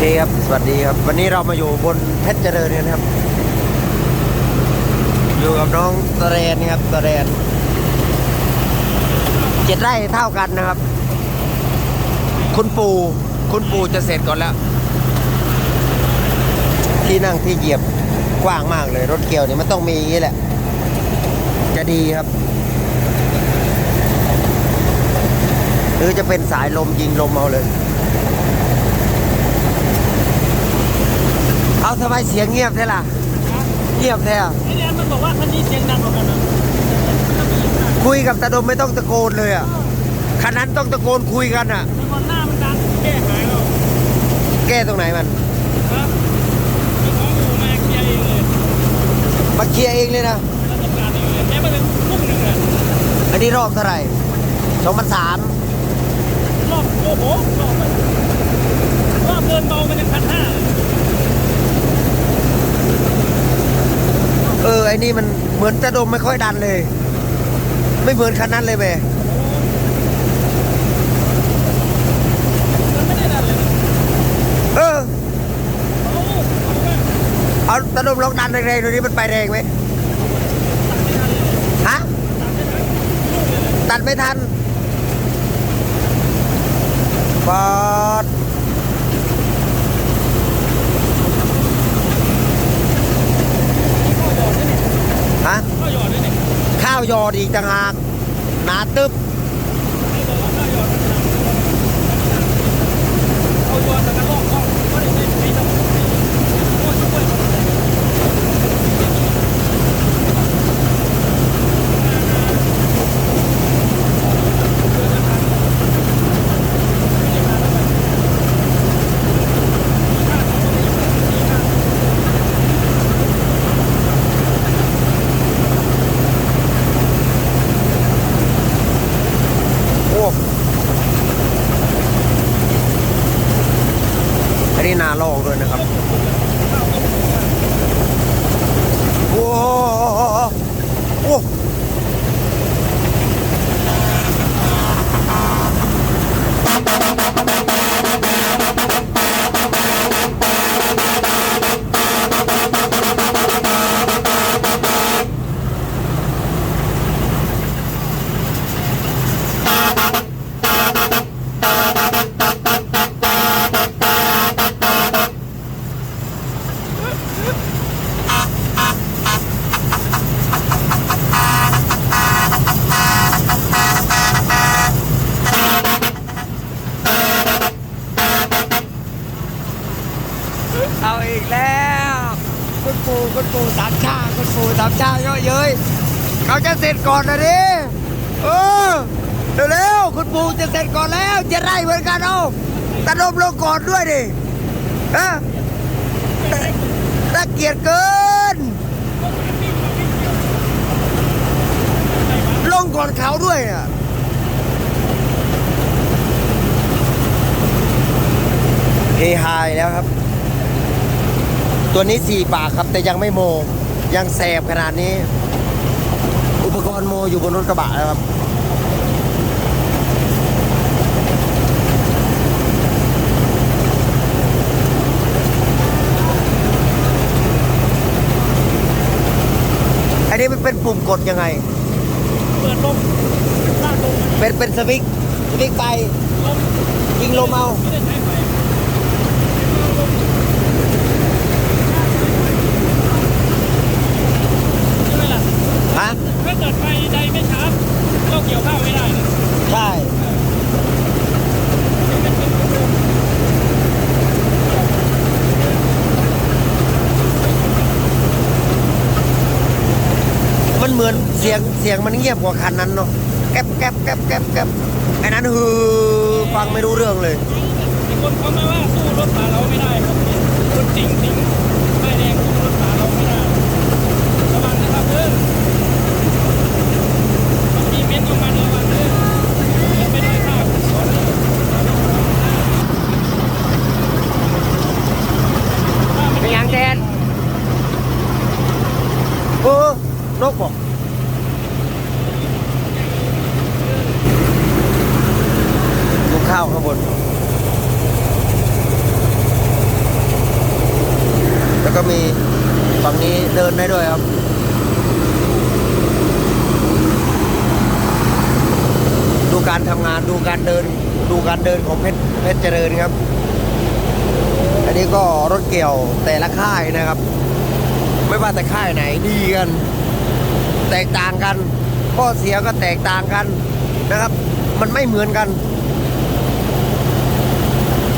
เคครับ สวัสดีครับ วันนี้เรามาอยู่บนเพชรเจริญกันครับ อยู่กับน้องตะเรนครับตะเรนเจ็ดไร่เท่ากันนะครับ คุณปู่คุณปู่จะเสร็จก่อนแล้ว ที่นั่งที่เหยียบกว้างมากเลย รถเกี่ยวเนี่ยมันต้องมีอย่างนี้แหละ จะดีครับ หรือจะเป็นสายลมยิงลมเอาเลย เอาทำไมเสียงเงียบแท้ล่ะ เงียบแท้อะไอ้แอนมันบอกว่าคันนี้เสียงดังกว่ากันนะคุยกับตาดมไม่ต้องตะโกนเลยอะคันนั้นต้องตะโกนคุยกันอะแต่ก่อนหน้ามันดังแก้หายแล้วแก้ตรงไหนมัน ครับเจ้าของอู่มาเคลียร์เองเลยมาเคลียร์เองเลยนะราชการเองเลยแม้มาถึงทุ่มหนึ่งเลยอันนี้รอบเท่าไหร่สองพันสามรอบโอ้โหรอบมันรอบเดินเบามันยังพันห้าเลย เออ ไอ้นี่มันเหมือนตาดมไม่ค่อยดันเลย ไม่เหมือนคันนั้นเลยแม่เลยเออเอาเอาไปเอาตาดมลองดันแรงๆดูนี่มันไปแรงไหมฮะตัดไม่ทันปอด ข้าวยนี่ข้าวยอดอีกต่างหากหนาตึ๊บ ไม่บอกว่าเข้าหยอดมันหนักเข้าหยอดแต่กันลอกเข้าก็ได้ไม่ไม่ต้องโอ้ยช่วยมันเลย โอ้อั นนี้นาลองด้วยนะครับ โอ้โห คุณปู่สามชาคุณปู่สามชาเยอะเย้ยเขาจะเสร็จก่อนนะดิเออเร็วๆคุณปู่จะเสร็จก่อนแล้วจะไล่เหมือนกันเอาตะลมลงก่อนด้วยดิฮะตะเกียดเกิน ลงก่อนเขาด้วยอะเฮไฮแล้วครับ ตัวนี้สี่ปากครับแต่ยังไม่โม ยังแสบขนาดนี้ อุปกรณ์โมอยู่บนรถกระบะแล้วครับอันนี้มันเป็นปุ่มกดยังไง เปิดลมลากลมเป็นเป็นสวิกสวิกไปลมยิงลมเอา ไม่ได้ใช้ไฟใช่ไหมล่ะ ฮะ ถ้า เกิดไฟใดไม่ชาร์จเราเกี่ยวข้าวไม่ได้นะใช่มันเหมือนเสียงเสียงมันเงียบกว่าคันนั้นเนาะแก๊บแก๊บแก๊บแก๊บแก๊บไอ้นั้นฮือฟังไม่รู้เรื่องเลย มีคนเขามาว่าสู้รถป่าเราไม่ได้ครับรถจริงจริงไฟแดงสู้รถป่าเราไม่ได้ระวังนะครับเด้อบางทีเม้นต์ออกมาระวังเด้อเดี๋ยวไม่ได้ภาพสอนเลย เป็นยังแทน เออนกบอกดูข้าวข้างบน แล้วก็มีฝั่งนี้เดินได้ด้วยครับดูการทำงานดูการเดินดูการเดินของเพชรเพชรเจริญครับ อันนี้ก็รถเกี่ยวแต่ละค่ายนะครับ ไม่ว่าแต่ค่ายไหนดีกัน แตกต่างกัน ข้อเสียก็แตกต่างกันนะครับ มันไม่เหมือนกัน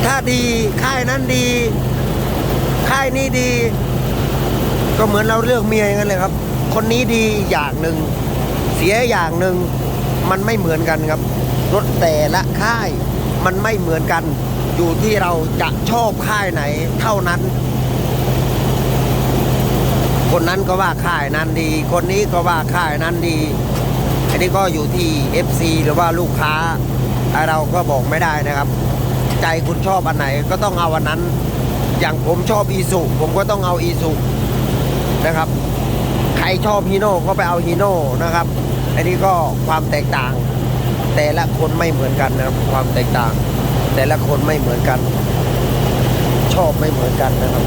ถ้าดีค่ายนั้นดี ค่ายนี้ดี ก็เหมือนเราเลือกเมียอย่างนั้นเลยครับ คนนี้ดีอย่างหนึ่งเสียอย่างหนึ่งมันไม่เหมือนกันครับ รถแต่ละค่ายมันไม่เหมือนกัน อยู่ที่เราจะชอบค่ายไหนเท่านั้น คนนั้นก็ว่าค่ายนั้นดี คนนี้ก็ว่าค่ายนั้นดี อันนี้ก็อยู่ที่ FC หรือว่าลูกค้าเราก็บอกไม่ได้นะครับ ใจคุณชอบอันไหนก็ต้องเอาอันนั้น อย่างผมชอบอีสุผมก็ต้องเอาอีสุนะครับ ใครชอบฮีโน่ก็ไปเอาฮีโน่นะครับ อันนี้ก็ความแตกต่าง แต่ละคนไม่เหมือนกันนะครับ ความแตกต่าง แต่ละคนไม่เหมือนกัน ชอบไม่เหมือนกันนะครับ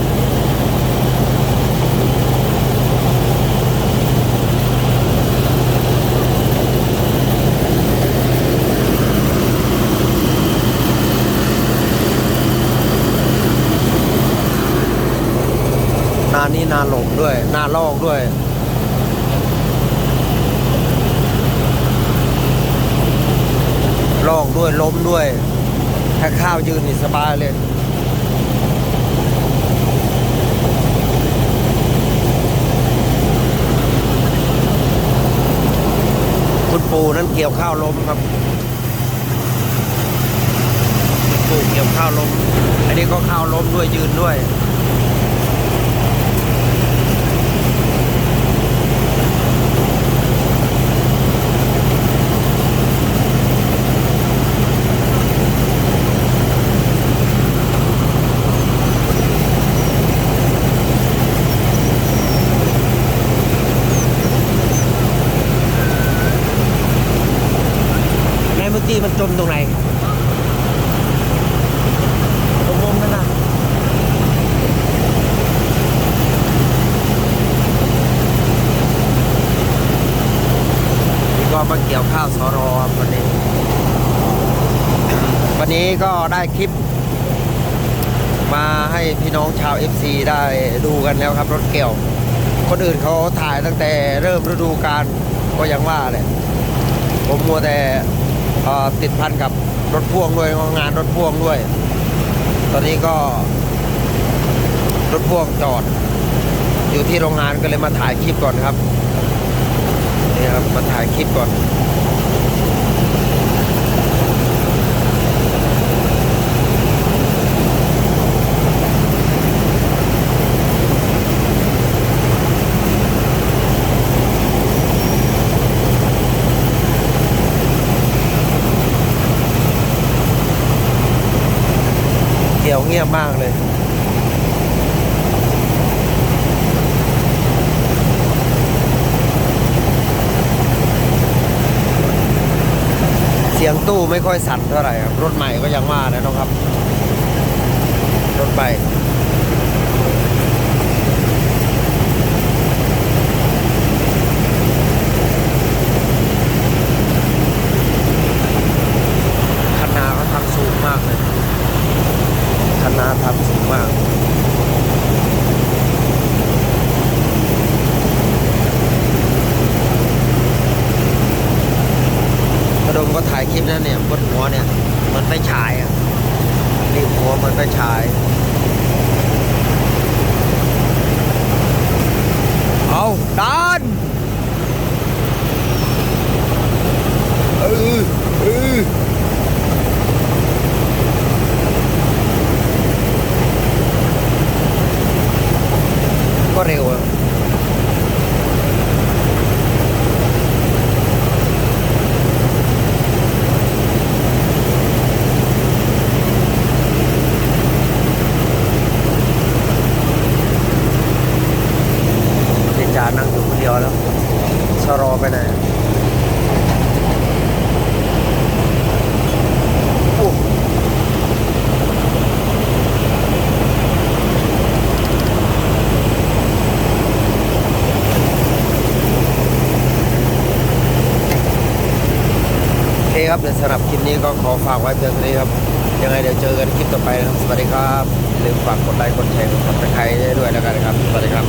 นานี้นาหลงด้วย นาลอกด้วย ลอกด้วยล้มด้วย ถ้าข้าวยืนนี่สบายเลยคุณปูนั้นเกี่ยวข้าวล้มครับคุณปูเกี่ยวข้าวล้ม อันนี้ก็ข้าวล้มด้วยยืนด้วย ไงเมื่อกี้มันจมตรงไหนตรงมุมนั่นนะนี่ก็มาเกี่ยวข้าวสอรอวันนี้ วันนี้ก็ได้คลิป มาให้พี่น้องชาว FC ได้ดูกันแล้วครับรถเกี่ยว คนอื่นเขาถ่ายตั้งแต่เริ่มฤดูกาลก็ยังว่าเลยผมมัวแต่ ติดพันกับรถพ่วงด้วยงานรถพ่วงด้วย ตอนนี้ก็ รถพ่วงจอด อยู่ที่โรงงานก็เลยมาถ่ายคลิปก่อนครับนี่ครับมาถ่ายคลิปก่อน งียบมากเลย เสียงตู้ไม่ค่อยสั่นเท่าไหร่ครับ รถใหม่ก็ยังว่านะน้องครับ รถใหม่คันนาเขาทำสูงมากเลย คณะทำสูงมาก กระดมก็ถ่ายคลิปนั้นเนี่ยบนหัวเนี่ยเหมันไปฉายอะนี่หัวเห มันไปฉายเอาดันเออเออ ก็เร็วอะเจจานั่งอยู่คนเดียวแล้วชะลอไปไหนโอ้ เครับเดี๋ยวสำหรับคลิปนี้ก็ขอฝากไว้เพียงเท่านี้ครับ ยังไงเดี๋ยวเจอกันคลิปต่อไปนะครับ สวัสดีครับอย่าลืมฝากกดไลค์กดแชร์กดติดตามใครด้วยแล้วกันนะครับ สวัสดีครับ